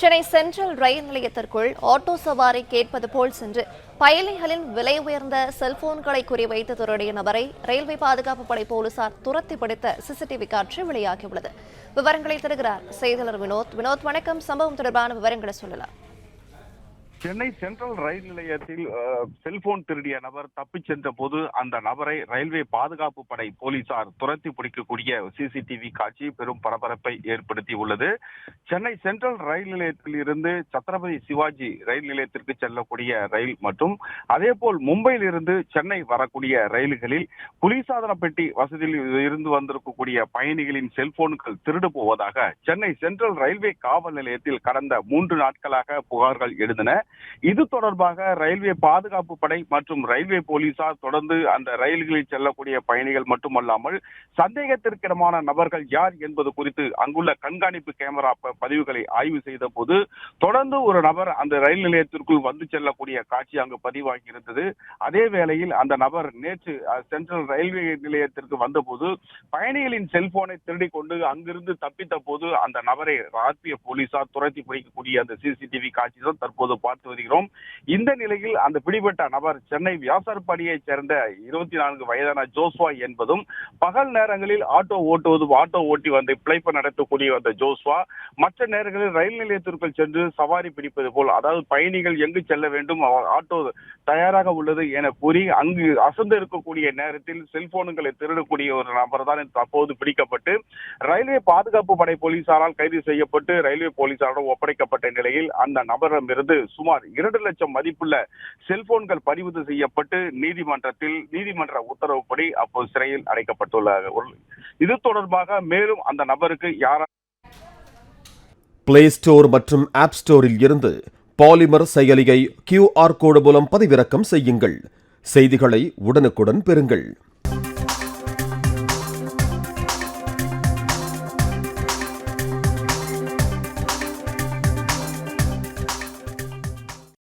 Chennai central ரயில் நிலையத்திற்குள் auto சவாரி கேட்பது போல் சென்று பயணிகளின் விலை உயர்ந்த செல்போன்களை குறிவைத்து திருடிய நபரை ரயில்வே பாதுகாப்பு படை போலீசார் துரத்தி பிடித்த சிசிடிவி காட்சி வெளியாகியுள்ளது. விவரங்களை தருகிறார் செய்தியாளர் வினோத். வினோத் வணக்கம். சம்பவம் தொடர்பான விவரங்களை சொல்லலாம். சென்னை சென்ட்ரல் ரயில் நிலையத்தில் செல்போன் திருடிய நபர் தப்பிச் சென்ற போது அந்த நபரை ரயில்வே பாதுகாப்பு படை போலீசார் துரத்தி பிடிக்கக்கூடிய சிசிடிவி காட்சி பெரும் பரபரப்பை ஏற்படுத்தி உள்ளது. சென்னை சென்ட்ரல் ரயில் நிலையத்தில் இருந்து சத்ரபதி சிவாஜி ரயில் நிலையத்திற்கு செல்லக்கூடிய ரயில் மற்றும் அதேபோல் மும்பையில் இருந்து சென்னை வரக்கூடிய ரயில்களில் குளிர்சாதன பெட்டி வசதியில் இருந்து வந்திருக்கக்கூடிய பயணிகளின் செல்போன்கள் திருடு போவதாக சென்னை சென்ட்ரல் ரயில்வே காவல் நிலையத்தில் கடந்த மூன்று நாட்களாக புகார்கள் எழுந்தன. இது தொடர்பாக ரயில்வே பாதுகாப்பு படை மற்றும் ரயில்வே போலீசார் தொடர்ந்து அந்த ரயில்களில் செல்லக்கூடிய பயணிகள் மட்டுமல்லாமல் சந்தேகத்திற்கிடமான நபர்கள் யார் என்பது குறித்து அங்குள்ள கண்காணிப்பு கேமரா பதிவுகளை ஆய்வு செய்த போது தொடர்ந்து ஒரு நபர் அந்த ரயில் நிலையத்திற்குள் வந்து செல்லக்கூடிய காட்சி அங்கு பதிவாகி இருந்தது அதே வேளையில் அந்த நபர் நேற்று சென்ட்ரல் ரயில்வே நிலையத்திற்கு வந்தபோது பயணிகளின் செல்போனை திருடிக் கொண்டு அங்கிருந்து தப்பித்த போது அந்த நபரை ராத்திய போலீசார் துரத்தி பிடிக்கக்கூடிய அந்த சிசிடிவி காட்சி தான் தற்போது பார்த்து வருகிறோம். இந்த நிலையில் அந்த பிடிபட்ட நபர் சென்னை வியாசர்பாடியைச் சேர்ந்த இருபத்தி நான்கு வயதான ஜோஸ்வா என்பதும் பகல் நேரங்களில் ஆட்டோ ஓட்டுவதும் ஆட்டோ ஓட்டி வந்து பிழைப்பு நடத்தக்கூடிய அந்த ஜோஸ்வா மற்ற நேரங்களில் ரயில் நிலையத்திற்குள் சென்று சவாரி பிடிப்பது போல் அதாவது பயணிகள் எங்கு செல்ல வேண்டும் ஆட்டோ தயாராக உள்ளது என கூறி அங்கு அசந்து இருக்கக்கூடிய நேரத்தில் செல்போன்களை திருடக்கூடிய ஒரு நபர் தான் தற்போது பிடிக்கப்பட்டு ரயில்வே பாதுகாப்பு படை போலீசாரால் கைது செய்யப்பட்டு ரயில்வே போலீசாரிடம் ஒப்படைக்கப்பட்ட நிலையில் அந்த நபரிடமிருந்து சுமார் சுமார் இரண்டு லட்சம் மதிப்புள்ள செல்போன்கள் பறிமுதல் செய்யப்பட்டு நீதிமன்றத்தில் நீதிமன்ற உத்தரவுப்படி அப்போது சிறையில் அடைக்கப்பட்டுள்ளார் இது தொடர்பாக மேலும் அந்த நபருக்கு யாரா பிளே ஸ்டோர் மற்றும் ஆப் ஸ்டோரில் இருந்து பாலிமர் செயலியை கியூஆர் கோடு மூலம் பதிவிறக்கம் செய்யுங்கள். செய்திகளை உடனுக்குடன் பெறுங்கள்.